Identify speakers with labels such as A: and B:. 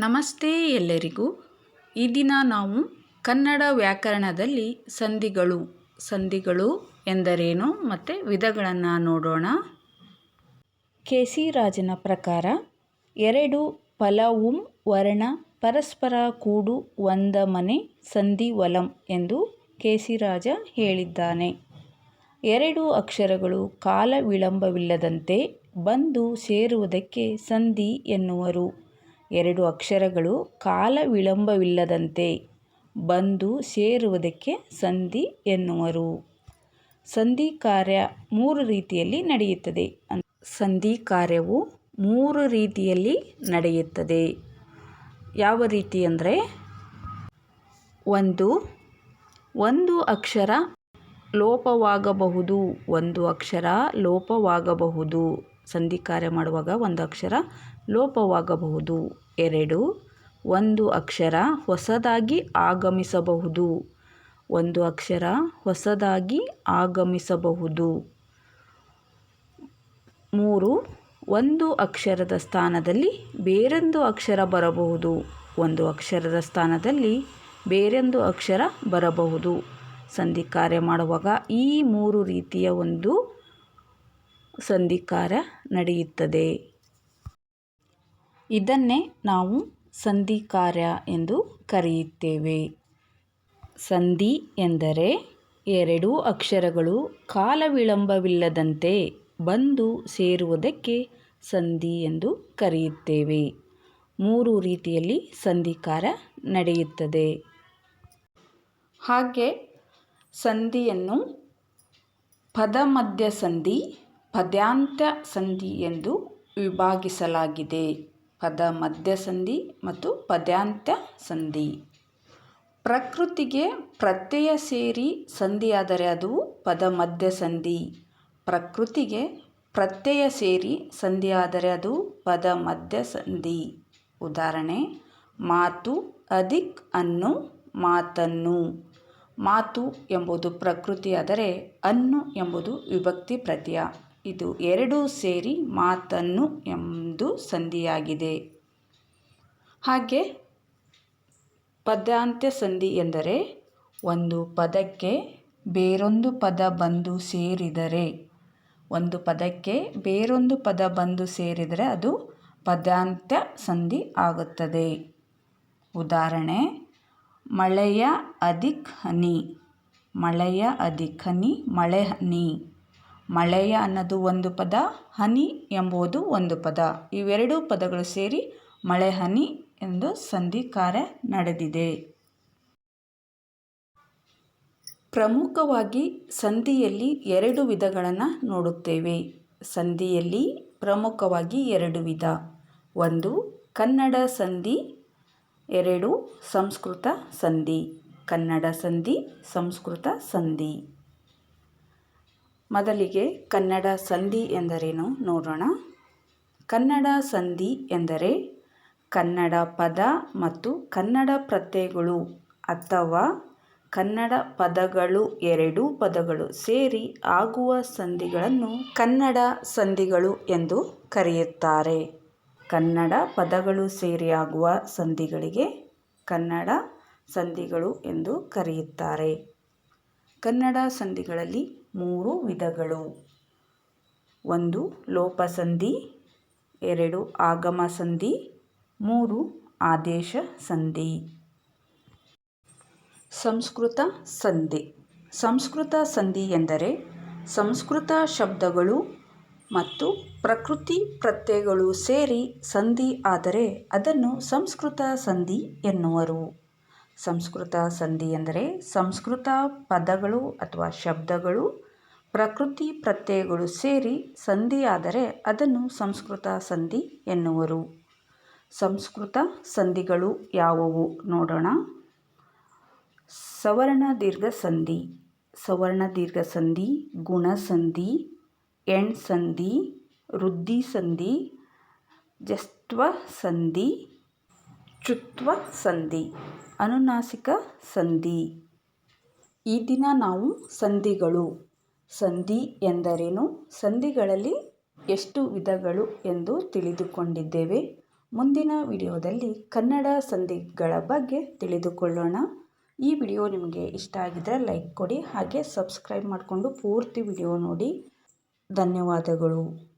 A: ನಮಸ್ತೆ ಎಲ್ಲರಿಗೂ. ಈ ದಿನ ನಾವು ಕನ್ನಡ ವ್ಯಾಕರಣದಲ್ಲಿ ಸಂಧಿಗಳು. ಸಂಧಿಗಳು ಎಂದರೇನು ಮತ್ತು ವಿಧಗಳನ್ನು ನೋಡೋಣ. ಕೆ ಸಿ ರಾಜನ ಪ್ರಕಾರ ಎರಡು ಫಲವುಂ ವರ್ಣ ಪರಸ್ಪರ ಕೂಡು ಒಂದ ಮನೆ ಸಂಧಿ ವಲಂ ಎಂದು ಕೆ ಸಿ ರಾಜ ಹೇಳಿದ್ದಾನೆ. ಎರಡು ಅಕ್ಷರಗಳು ಕಾಲ ವಿಳಂಬವಿಲ್ಲದಂತೆ ಬಂದು ಸೇರುವುದಕ್ಕೆ ಸಂಧಿ ಎನ್ನುವರು. ಎರಡು ಅಕ್ಷರಗಳು ಕಾಲ ವಿಳಂಬವಿಲ್ಲದಂತೆ ಬಂದು ಸೇರುವುದಕ್ಕೆ ಸಂಧಿ ಎನ್ನುವರು. ಸಂಧಿ ಕಾರ್ಯ ಮೂರು ರೀತಿಯಲ್ಲಿ ನಡೆಯುತ್ತದೆ. ಸಂಧಿ ಕಾರ್ಯವು ಮೂರು ರೀತಿಯಲ್ಲಿ ನಡೆಯುತ್ತದೆ. ಯಾವ ರೀತಿ ಅಂದರೆ ಒಂದು ಒಂದು ಅಕ್ಷರ ಲೋಪವಾಗಬಹುದು, ಒಂದು ಅಕ್ಷರ ಲೋಪವಾಗಬಹುದು. ಸಂಧಿ ಕಾರ್ಯ ಮಾಡುವಾಗ ಒಂದು ಅಕ್ಷರ ಲೋಪವಾಗಬಹುದು. ಎರಡು, ಒಂದು ಅಕ್ಷರ ಹೊಸದಾಗಿ ಆಗಮಿಸಬಹುದು. ಒಂದು ಅಕ್ಷರ ಹೊಸದಾಗಿ ಆಗಮಿಸಬಹುದು. ಮೂರು, ಒಂದು ಅಕ್ಷರದ ಸ್ಥಾನದಲ್ಲಿ ಬೇರೊಂದು ಅಕ್ಷರ ಬರಬಹುದು. ಒಂದು ಅಕ್ಷರದ ಸ್ಥಾನದಲ್ಲಿ ಬೇರೊಂದು ಅಕ್ಷರ ಬರಬಹುದು. ಸಂಧಿ ಕಾರ್ಯ ಮಾಡುವಾಗ ಈ ಮೂರು ರೀತಿಯ ಒಂದು ಸಂಧಿ ಕಾರ್ಯ ನಡೆಯುತ್ತದೆ. ಇದನ್ನೇ ನಾವು ಸಂಧಿ ಕಾರ್ಯ ಎಂದು ಕರೆಯುತ್ತೇವೆ. ಸಂಧಿ ಎಂದರೆ ಎರಡು ಅಕ್ಷರಗಳು ಕಾಲ ವಿಳಂಬವಿಲ್ಲದಂತೆ ಬಂದು ಸೇರುವುದಕ್ಕೆ ಸಂಧಿ ಎಂದು ಕರೆಯುತ್ತೇವೆ. ಮೂರು ರೀತಿಯಲ್ಲಿ ಸಂಧಿ ಕಾರ್ಯ ನಡೆಯುತ್ತದೆ. ಹಾಗೆ ಸಂಧಿಯನ್ನು ಪದಮಧ್ಯ ಸಂಧಿ ಪದ್ಯಾಂತ್ಯ ಸಂಧಿ ಎಂದು ವಿಭಾಗಿಸಲಾಗಿದೆ. ಪದ ಮಧ್ಯ ಸಂಧಿ ಮತ್ತು ಪದ್ಯಾಂತ್ಯ ಸಂಧಿ. ಪ್ರಕೃತಿಗೆ ಪ್ರತ್ಯಯ ಸೇರಿ ಸಂಧಿಯಾದರೆ ಅದು ಪದ ಮಧ್ಯ ಸಂಧಿ ಪ್ರಕೃತಿಗೆ ಪ್ರತ್ಯಯ ಸೇರಿ ಸಂಧಿಯಾದರೆ ಅದು ಪದ ಮಧ್ಯ ಸಂಧಿ ಉದಾಹರಣೆ, ಮಾತು ಅಧಿಕ್ ಅನ್ನು ಮಾತನ್ನು. ಮಾತು ಎಂಬುದು ಪ್ರಕೃತಿಯಾದರೆ ಅನ್ನು ಎಂಬುದು ವಿಭಕ್ತಿ ಪ್ರತ್ಯಯ. ಇದು ಎರಡೂ ಸೇರಿ ಮಾತನ್ನು ಎಂದು ಸಂಧಿಯಾಗಿದೆ. ಹಾಗೆ ಪದಾಂತ್ಯ ಸಂಧಿ ಎಂದರೆ ಒಂದು ಪದಕ್ಕೆ ಬೇರೊಂದು ಪದ ಬಂದು ಸೇರಿದರೆ, ಒಂದು ಪದಕ್ಕೆ ಬೇರೊಂದು ಪದ ಬಂದು ಸೇರಿದರೆ ಅದು ಪದಾಂತ್ಯ ಸಂಧಿ ಆಗುತ್ತದೆ. ಉದಾಹರಣೆ, ಮಳೆಯ ಅಧಿಕ್ ಹನಿ ಮಳೆಯ ಅಧಿಕ್ ಹನಿ ಮಳೆ ಹನಿ ಮಳೆಯ ಅನ್ನೋದು ಒಂದು ಪದ, ಹನಿ ಎಂಬುದು ಒಂದು ಪದ. ಇವೆರಡೂ ಪದಗಳು ಸೇರಿ ಮಳೆ, ಹನಿ ಎಂದು ಸಂಧಿ ಕಾರ್ಯ ನಡೆದಿದೆ. ಪ್ರಮುಖವಾಗಿ ಸಂಧಿಯಲ್ಲಿ ಎರಡು ವಿಧಗಳನ್ನು ನೋಡುತ್ತೇವೆ. ಸಂಧಿಯಲ್ಲಿ ಪ್ರಮುಖವಾಗಿ ಎರಡು ವಿಧ. ಒಂದು, ಕನ್ನಡ ಸಂಧಿ. ಎರಡು, ಸಂಸ್ಕೃತ ಸಂಧಿ. ಕನ್ನಡ ಸಂಧಿ, ಸಂಸ್ಕೃತ ಸಂಧಿ. ಮೊದಲಿಗೆ ಕನ್ನಡ ಸಂಧಿ ಎಂದರೇನು ನೋಡೋಣ. ಕನ್ನಡ ಸಂಧಿ ಎಂದರೆ ಕನ್ನಡ ಪದ ಮತ್ತು ಕನ್ನಡ ಪ್ರತ್ಯಯಗಳು ಅಥವಾ ಕನ್ನಡ ಪದಗಳು ಎರಡೂ ಪದಗಳು ಸೇರಿ ಆಗುವ ಸಂಧಿಗಳನ್ನು ಕನ್ನಡ ಸಂಧಿಗಳು ಎಂದು ಕರೆಯುತ್ತಾರೆ. ಕನ್ನಡ ಪದಗಳು ಸೇರಿ ಆಗುವ ಸಂಧಿಗಳಿಗೆ ಕನ್ನಡ ಸಂಧಿಗಳು ಎಂದು ಕರೆಯುತ್ತಾರೆ. ಕನ್ನಡ ಸಂಧಿಗಳಲ್ಲಿ ಮೂರು ವಿಧಗಳು. ಒಂದು, ಲೋಪಸಂಧಿ. ಎರಡು ಆಗಮ ಸಂಧಿ ಮೂರು ಆದೇಶ ಸಂಧಿ ಸಂಸ್ಕೃತ ಸಂಧಿ. ಸಂಸ್ಕೃತ ಸಂಧಿ ಎಂದರೆ ಸಂಸ್ಕೃತ ಶಬ್ದಗಳು ಮತ್ತು ಪ್ರಕೃತಿ ಪ್ರತ್ಯಯಗಳು ಸೇರಿ ಸಂಧಿ ಆದರೆ ಅದನ್ನು ಸಂಸ್ಕೃತ ಸಂಧಿ ಎನ್ನುವರು. ಸಂಸ್ಕೃತ ಸಂಧಿ ಎಂದರೆ ಸಂಸ್ಕೃತ ಪದಗಳು ಅಥವಾ ಶಬ್ದಗಳು ಪ್ರಕೃತಿ ಪ್ರತ್ಯಯಗಳು ಸೇರಿ ಸಂಧಿಯಾದರೆ ಅದನ್ನು ಸಂಸ್ಕೃತ ಸಂಧಿ ಎನ್ನುವರು. ಸಂಸ್ಕೃತ ಸಂಧಿಗಳು ಯಾವುವು ನೋಡೋಣ. ಸವರ್ಣ ದೀರ್ಘ ಸಂಧಿ. ಸವರ್ಣ ದೀರ್ಘ ಸಂಧಿ, ಗುಣ ಸಂಧಿ, ಎಣ್ ಸಂಧಿ ವೃದ್ಧಿ ಸಂಧಿ, ಜಸ್ತ್ವ ಸಂಧಿ ಚುತ್ವ ಸಂಧಿ, ಅನುನಾಸಿಕ ಸಂಧಿ. ಈ ದಿನ ನಾವು ಸಂಧಿಗಳು. ಸಂಧಿ ಎಂದರೇನು? ಸಂಧಿಗಳಲ್ಲಿ ಎಷ್ಟು ವಿಧಗಳು ಎಂದು ತಿಳಿದುಕೊಂಡಿದ್ದೇವೆ. ಮುಂದಿನ ವಿಡಿಯೋದಲ್ಲಿ ಕನ್ನಡ ಸಂಧಿಗಳ ಬಗ್ಗೆ ತಿಳಿದುಕೊಳ್ಳೋಣ. ಈ ವಿಡಿಯೋ ನಿಮಗೆ ಇಷ್ಟ ಆಗಿದ್ದರೆ ಲೈಕ್ ಕೊಡಿ, ಹಾಗೆ ಸಬ್ಸ್ಕ್ರೈಬ್ ಮಾಡಿಕೊಂಡು ಪೂರ್ತಿ ವಿಡಿಯೋ ನೋಡಿ. ಧನ್ಯವಾದಗಳು.